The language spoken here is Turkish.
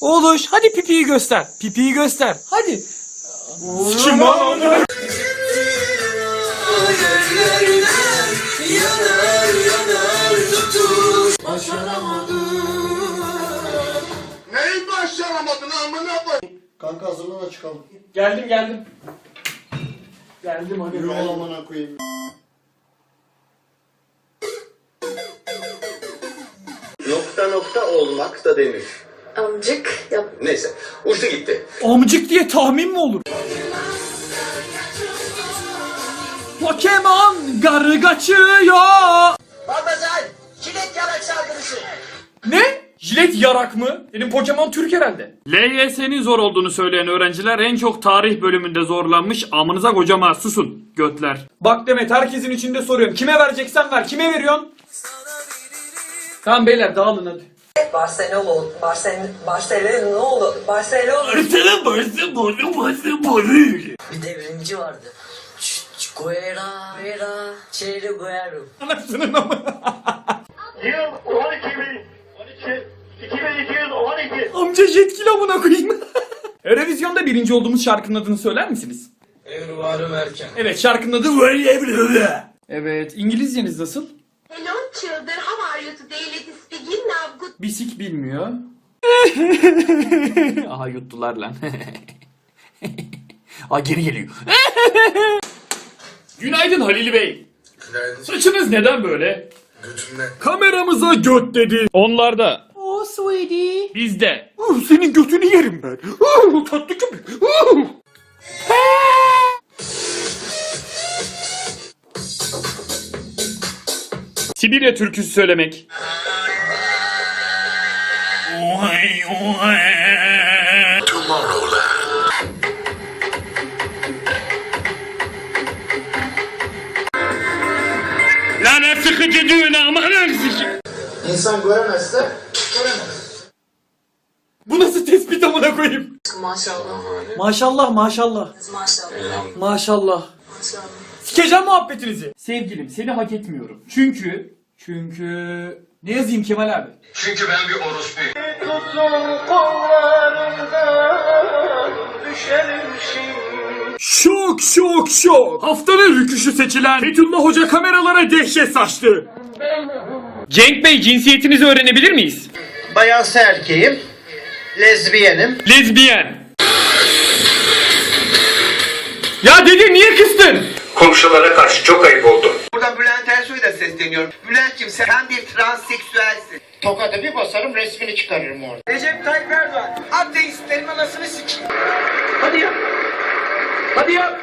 Oğluş hadi pipiyi göster. Pipiyi göster. Hadi. Kim lan? Neyi başaramadın amına koyayım? Kanka hazırlan da çıkalım. Geldim geldim. Geldim hadi. Yürü ol amına koyayım. Nokta nokta olmak da denir. Amcık yap. Neyse uçtu gitti. Amcık diye tahmin mi olur? Pokemon garı kaçıyor. Babazan, çilek yarak saldırısı. Ne? Jilet yarak mı? Benim Pokemon Türk herhalde. LYS'nin zor olduğunu söyleyen öğrenciler en çok tarih bölümünde zorlanmış. Amınıza kocama susun götler. Bak Demet herkesin içinde soruyorum. Kime vereceksen ver. Kime veriyorsun? Tamam beyler dağılın hadi. Barcelona, Barcelona, Barcelona, Barcelona. Bir devrimci vardı. Guerra, Guerra, Che Guerra. Anasının ama. Yıl 12 bin. 12. 2212. Amca jetkili amına koyayım. Eurovizyonda birinci olduğumuz şarkının adını söyler misiniz? Evet şarkının adı Evet İngilizceniz nasıl? Hello children, how are you today? Good Bisik bilmiyor. Aha yuttular lan. Aa geri geliyor. Günaydın Halil Bey. Saçınız neden böyle? Götümden. Kameramıza göt dedi. Onlarda. Oh sweetie. Bizde. Uh, senin götünü yerim ben. Uh, tatlı köpek. Uh. Sibirya türküsü söylemek. Lan ne sıkıcı düğün aman sıkıcı. İnsan göremezse göremez. Bu nasıl tespit amına koyayım? Maşallah, Maşallah maşallah. maşallah, Maşallah. maşallah. Sikeceğim muhabbetinizi. Sevgilim seni hak etmiyorum. Çünkü... Çünkü... Ne yazayım Kemal abi? Çünkü ben bir orospuyum. Şok şok şok. Haftanın rüküşü seçilen Fethullah Hoca kameralara dehşet saçtı. Cenk Bey cinsiyetinizi öğrenebilir miyiz? Bayansı erkeğim. Lezbiyenim. Lezbiyen. Ya dede niye kıstın? Komşulara karşı çok ayıp oldu. Buradan Bülent Ersoy'a da sesleniyorum. Bülent'cim sen bir transseksüelsin. Tokadı bir basarım resmini çıkarırım orada. Recep Tayyip Erdoğan. Ateistlerin anasını sikeyim. Hadi ya. Hadi ya.